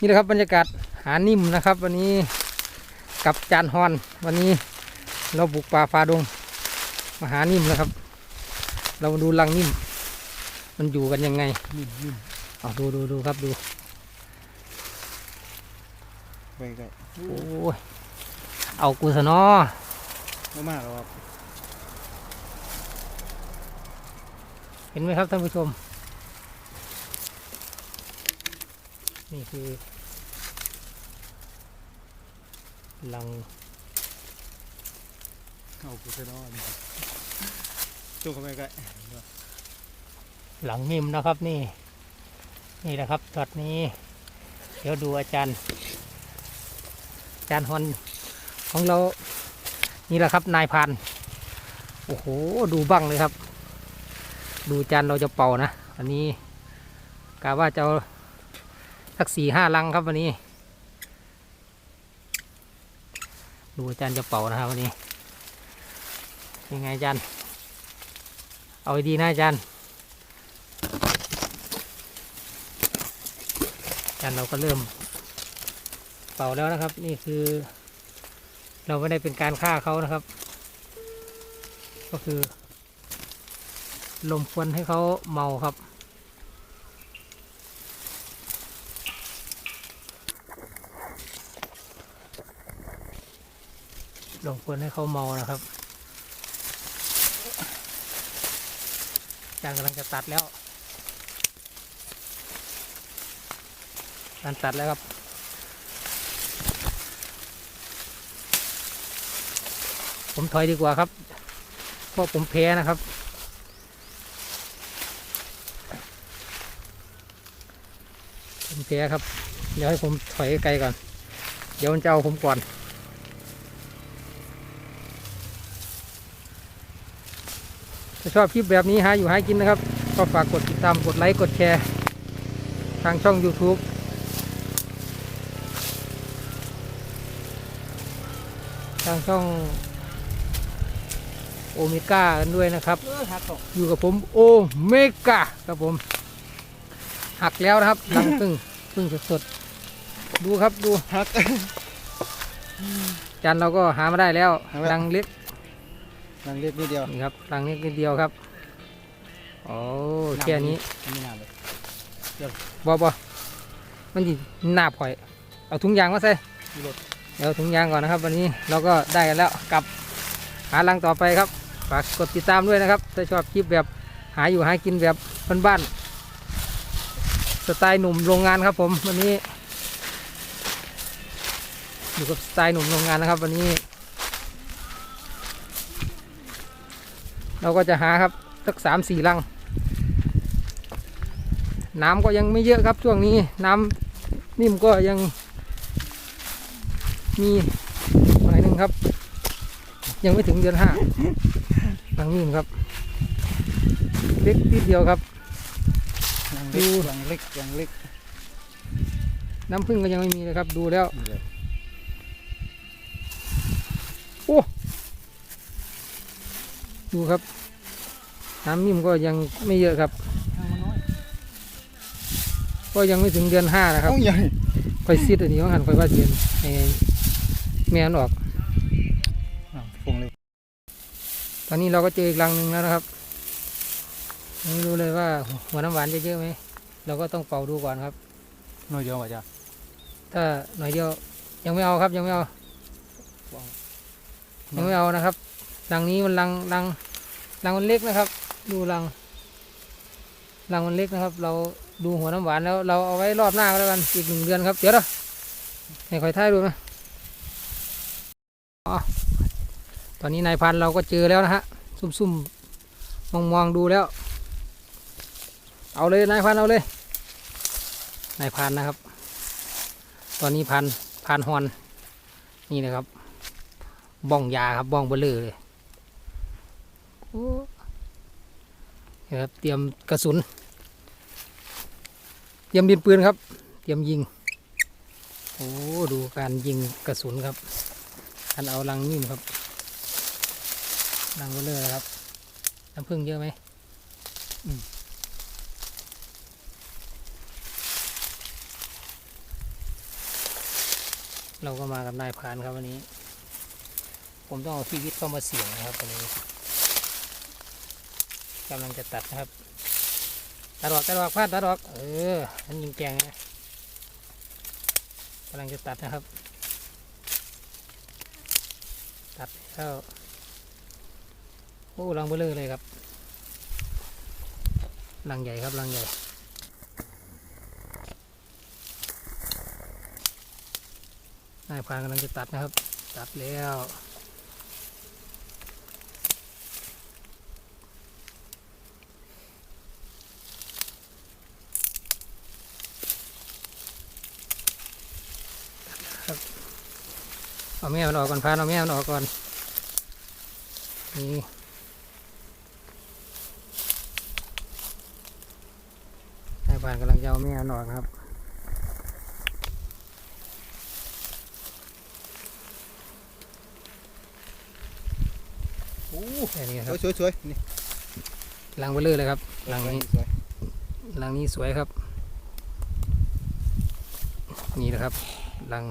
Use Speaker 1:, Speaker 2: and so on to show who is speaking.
Speaker 1: นี่แหละครับบรรยากาศหานิ่มนะครับ วันนี้กับจานฮอน วันนี้เราบุกป่าฟาดงมาหานิ่มนะครับ เรามาดูรังนิ่ม มันอยู่กันยังไง
Speaker 2: นิ่มนิ่ม
Speaker 1: เอาดูดูดูครับดู
Speaker 2: ไปไกล
Speaker 1: โอ้ยเอากูสนอ
Speaker 2: ไม่มากหรอกครับ
Speaker 1: เห็นไหมครับท่านผู้ชม นี่คือรัง
Speaker 2: เอากูไปนอนจุ่มเข้าไปไกล
Speaker 1: หลังนิ่มนะครับนี่ นี่แหละครับช็อตนี้ เดี๋ยวดูอาจารย์ อาจารย์ฮอนของเรา นี่แหละครับนายพันโอ้โห ดูบ้างเลยครับ ดูจารย์เราจะเป่านะ อันนี้กะว่าจะ สักสี่ห้าลังครับวันนี้ ดูอาจารย์จะเป่านะครับวันนี้ยังไงอาจารย์ เอาดีนะอาจารย์อาจารย์เราก็เริ่ม เป่าแล้วนะครับ นี่คือ เราไม่ได้เป็นการฆ่าเขานะครับ ก็คือ ลมควนให้เขาเมาครับ ลมควันให้เขาเมานะครับอาจารย์กำลังจะตัดแล้วการตัดแล้วครับผมถอยดีกว่าครับเพราะผมแพ้นะครับผมแพ้ครับ เดี๋ยวให้ผมถอยไกลก่อน เดี๋ยวมันจะเอาผมก่อน ถ้า ชอบคลิปแบบนี้หาอยู่หากินนะครับ ก็ฝากกดติดตามกดไลค์กดแชร์ ทางช่อง YouTube ทางช่องโอเมก้ากันด้วยนะครับ
Speaker 2: เออหักตก
Speaker 1: อยู่กับผมโอเมก้าครับผม หักแล้วนะครับหลังพึ่งพึ่งสดๆดูครับดู
Speaker 2: หัก
Speaker 1: จานเราก็หามาได้แล้ว
Speaker 2: หามาแล้ว
Speaker 1: รังเล็ก
Speaker 2: นั่งเล็กนิดเดียว
Speaker 1: นี่ครับรังเล็กนิดเดียวครับโอ้แค่นี้
Speaker 2: ไม่นานเลย
Speaker 1: บอบอมันจีหน้าพลอย เอาถุงยางมาใส่
Speaker 2: มีรถ
Speaker 1: เดี๋ยวถุงยางก่อนนะครับ วันนี้เราก็ได้กันแล้วกลับหารังต่อไปครับฝากกดติดตามด้วยนะครับถ้าชอบคลิปแบบหาอยู่หากินแบบบ้านๆสไตล์หนุ่มโรงงานครับผมวันนี้ อยู่กับสไตล์หนุ่มโรงงานนะครับ วันนี้ เราก็จะหาครับสักสามสี่รัง น้ำก็ยังไม่เยอะครับช่วงนี้น้ำนิ่มก็ยังมีหน่อยหนึ่งครับ ยังไม่ถึงเดือนห้าหลังนิ่มครับ เล็กนิดเดียวครับ
Speaker 2: นั่งเล็ก
Speaker 1: ดู
Speaker 2: ยังเล็กยังเล็ก
Speaker 1: น้ำผึ้งก็ยังไม่มีเลยครับดูแล้ว
Speaker 2: นี่เลย
Speaker 1: ดูครับ น้ำนิ่มก็ยังไม่เยอะครับ
Speaker 2: ทางมันน้อย
Speaker 1: ก็ยังไม่ถึงเดือนห้านะครับ
Speaker 2: เอ้าใหญ่
Speaker 1: ค่อยซีดอันนี้ว่าหันค่อยว่าเดือนให้แม่นออก
Speaker 2: อะฟงเลย
Speaker 1: ตอนนี้เราก็เจออีกรังหนึ่งแล้วนะครับ ไม่รู้เลยว่าหัวน้ำหวานจะเยอะไหม เราก็ต้องเป่าดูก่อนครับ
Speaker 2: น้อยเดียวว่ะจ้ะ
Speaker 1: ถ้าหน่อยเดียวยังไม่เอาครับยังไม่เอา ยังไม่เอานะครับรังนี้มันรังรังรังมันเล็กนะครับ ดูรัง รังมันเล็กนะครับ เราดูหัวน้ำหวานแล้ว เราเอาไว้รอบหน้าก็แล้วกันอีกหนึ่งเดือนครับ เดี๋ยวนะให้คอยท้ายดูนะอ๋อตอนนี้นายพันเราก็เจอแล้วนะฮะ ซุ่มๆมองมองๆ ดูแล้ว เอาเลยนายพันเอาเลย นายพันนะครับ ตอนนี้พันพันฮอนนี่นะครับ บ้องยาครับบ้องเบลเลอเลย นี่ครับเตรียมกระสุน เตรียมดินปืนครับ เตรียมยิง โอ้ดูการยิงกระสุนครับการเอาลังนิ่มครับลังเบลเลอร์ครับน้ำผึ้งเยอะไหมเราก็มากับนายพรานครับวันนี้ ผมต้องเอาชีวิตเข้ามาเสี่ยงนะครับวันนี้ กำลังจะตัดนะครับตัดออกตัดออกพลาดตัดออกเอออันยิงแกงนะกำลังจะตัดนะครับ ตัดแล้วโอ้ลังเบลอเลยครับลังใหญ่ครับลังใหญ่นายพานกำลังจะตัดนะครับ ตัดแล้ว เอาแม่มันออกก่อนพานเอาแม่มันออกก่อนนี่นายพรานกำลังจะเอาแม่มันออกนะครับ
Speaker 2: โอ้
Speaker 1: แค่นี้ครับ
Speaker 2: สวยสวยๆนี่
Speaker 1: ลังเบลอเลยครับลังนี้
Speaker 2: สวย
Speaker 1: ลังนี้สวยครับ นี่นะครับลัง